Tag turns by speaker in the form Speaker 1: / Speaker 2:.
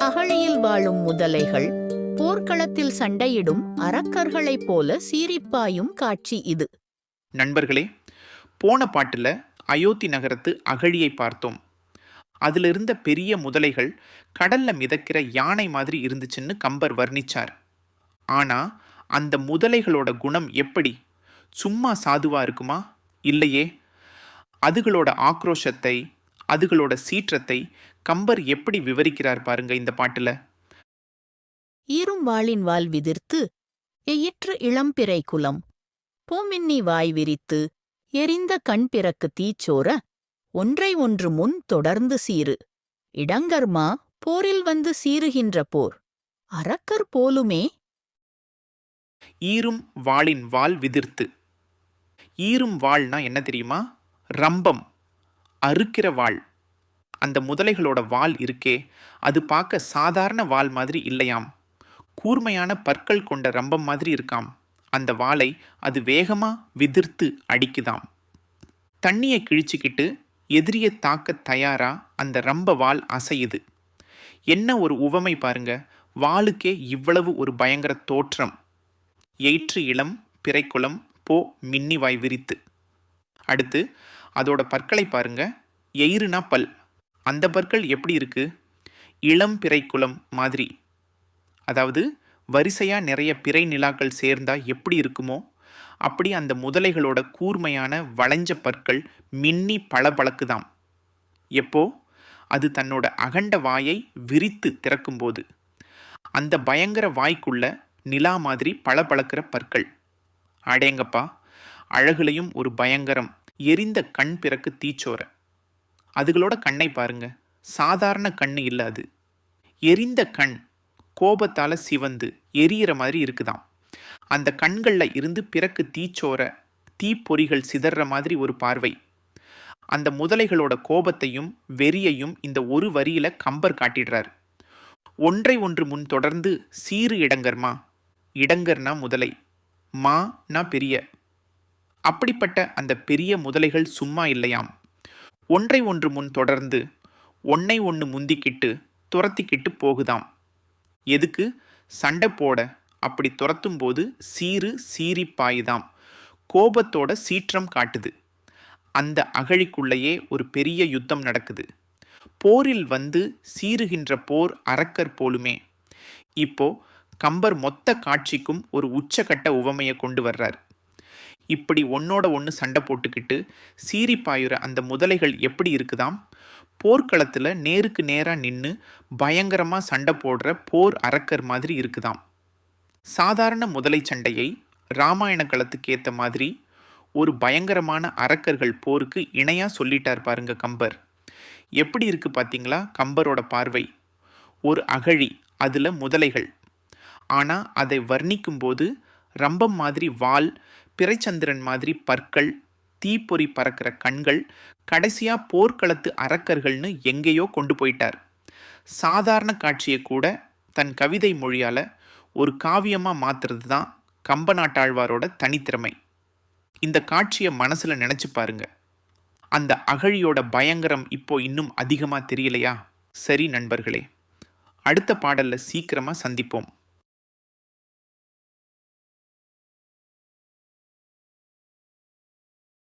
Speaker 1: வாழும் முதலைகள் போர்க்களத்தில் சண்டையிடும் அரக்கர்களைப் போல சீரிப்பாயும் காட்சி இது.
Speaker 2: நண்பர்களே போன பாட்டில் அயோத்தி நகரத்து அகழியை பார்த்தோம். அதிலிருந்த பெரிய முதலைகள் கடல்ல மிதக்கிற யானை மாதிரி இருந்துச்சுன்னு கம்பர் வர்ணிச்சார். ஆனா அந்த முதலைகளோட குணம் எப்படி? சும்மா சாதுவா இருக்குமா? இல்லையே. அதுகளோட ஆக்ரோஷத்தை அதுகளோட சீற்றத்தை கம்பர் எப்படி விவரிக்கிறார் பாருங்க இந்த பாட்டுல.
Speaker 1: ஈரும் வாளின் வால் விதிர்த்து எயிற்று இளம்பிறை குலம். பூமின்னி வாய் விரித்து எரிந்த கண் பிறக்கு தீச்சோர ஒன்றை ஒன்று முன் தொடர்ந்து சீறு. இடங்கர்மா போரில் வந்து சீறுகின்ற போர். அரக்கர் போலுமே.
Speaker 2: ஈரும் வாளின் வால் விதிர்த்து. ஈரும் வாள்னா என்ன தெரியுமா? ரம்பம். அறுக்கிற வாள். அந்த முதலைகளோட வால் இருக்கே அது பார்க்க சாதாரண வால் மாதிரி இல்லையாம். கூர்மையான பற்கள் கொண்ட ரம்பம் மாதிரி இருக்காம். அந்த வாளை அது வேகமாக விதிர்த்து அடிக்குதாம். தண்ணியை கிழிச்சிக்கிட்டு எதிரியை தாக்க தயாரா அந்த ரம்ப வால் அசையுது. என்ன ஒரு உவமை பாருங்க வாளுக்கே இவ்வளவு ஒரு பயங்கர தோற்றம். எயிற்று இளம் பிறைக்குளம் போ மின்னி வாய் விரித்து. அடுத்து அதோட பற்களை பாருங்க. எயிறுனா பல். அந்த பற்கள் எப்படி இருக்கு? இளம் பிறைக்குளம் மாதிரி. அதாவது வரிசையாக நிறைய பிறை நிலாக்கள் சேர்ந்தால் எப்படி இருக்குமோ அப்படி அந்த முதலைகளோட கூர்மையான வளைஞ்ச பற்கள் மின்னி பளபளக்குதாம். எப்போ? அது தன்னோட அகண்ட வாயை விரித்து திறக்கும்போது. அந்த பயங்கர வாய்க்குள்ள நிலா மாதிரி பளபளக்கிற பற்கள். அடேங்கப்பா. அழகுலையும் ஒரு பயங்கரம். எரிந்த கண் பிறக்கு தீச்சோர அதுகளோட கண்ணை பாருங்க. சாதாரண கண் இல்லை அது. எரிந்த கண் கோபத்தால் சிவந்து எரியிற மாதிரி இருக்குதாம். அந்த கண்களில் இருந்து பிறக்கு தீச்சோர தீப்பொறிகள் சிதற மாதிரி ஒரு பார்வை. அந்த முதலைகளோட கோபத்தையும் வெறியையும் இந்த ஒரு வரியில கம்பர் காட்டிடுறார். ஒன்றை ஒன்று முன் தொடர்ந்து சீறு இடங்கர்மா? இடங்கர்னா முதலை. மானா பெரிய. அப்படிப்பட்ட அந்த பெரிய முதலைகள் சும்மா இல்லையாம். ஒன்றை ஒன்று முன் தொடர்ந்து ஒன்னை ஒன்று முந்திக்கிட்டு துரத்திக்கிட்டு போகுதாம். எதுக்கு? சண்டை போட அப்படி துரத்தும் போது சீறு சீறி பாயுதாம். கோபத்தோட சீற்றம் காட்டுது. அந்த அகழிக்குள்ளேயே ஒரு பெரிய யுத்தம் நடக்குது. போரில் வந்து சீறுகின்ற போர் அரக்கர் போலுமே. இப்போ கம்பர் மொத்த காட்சிக்கும் ஒரு உச்சக்கட்ட உவமையை கொண்டு வர்றார். இப்படி ஒன்னோட ஒன்று சண்டை போட்டுக்கிட்டு சீறி பாயுற அந்த முதலைகள் எப்படி இருக்குதாம்? போர்க்களத்தில் நேருக்கு நேராக நின்று பயங்கரமாக சண்டை போடுற போர் அரக்கர் மாதிரி இருக்குதாம். சாதாரண முதலை சண்டையை ராமாயண களத்துக்கு ஏற்ற மாதிரி ஒரு பயங்கரமான அரக்கர்கள் போருக்கு இணையாக சொல்லிட்டார் பாருங்க கம்பர். எப்படி இருக்குது பார்த்தீங்களா கம்பரோட பார்வை? ஒரு அகழி அதில் முதலைகள். ஆனால் அதை வர்ணிக்கும்போது ரம்பம் மாதிரி வால் பிறைச்சந்திரன் மாதிரி பற்கள் தீப்பொறி பறக்கிற கண்கள் கடைசியாக போர்க்களத்து அரக்கர்கள்னு எங்கேயோ கொண்டு போயிட்டார். சாதாரண காட்சியை கூட தன் கவிதை மொழியால் ஒரு காவியமாக மாற்றுறது தான் கம்பநாட்டாழ்வாரோட தனித்திறமை. இந்த காட்சியை மனசில் நினச்சி பாருங்க. அந்த அகழியோட பயங்கரம் இப்போ இன்னும் அதிகமாக தெரியலையா? சரி நண்பர்களே அடுத்த பாடலில் சீக்கிரமாக சந்திப்போம்.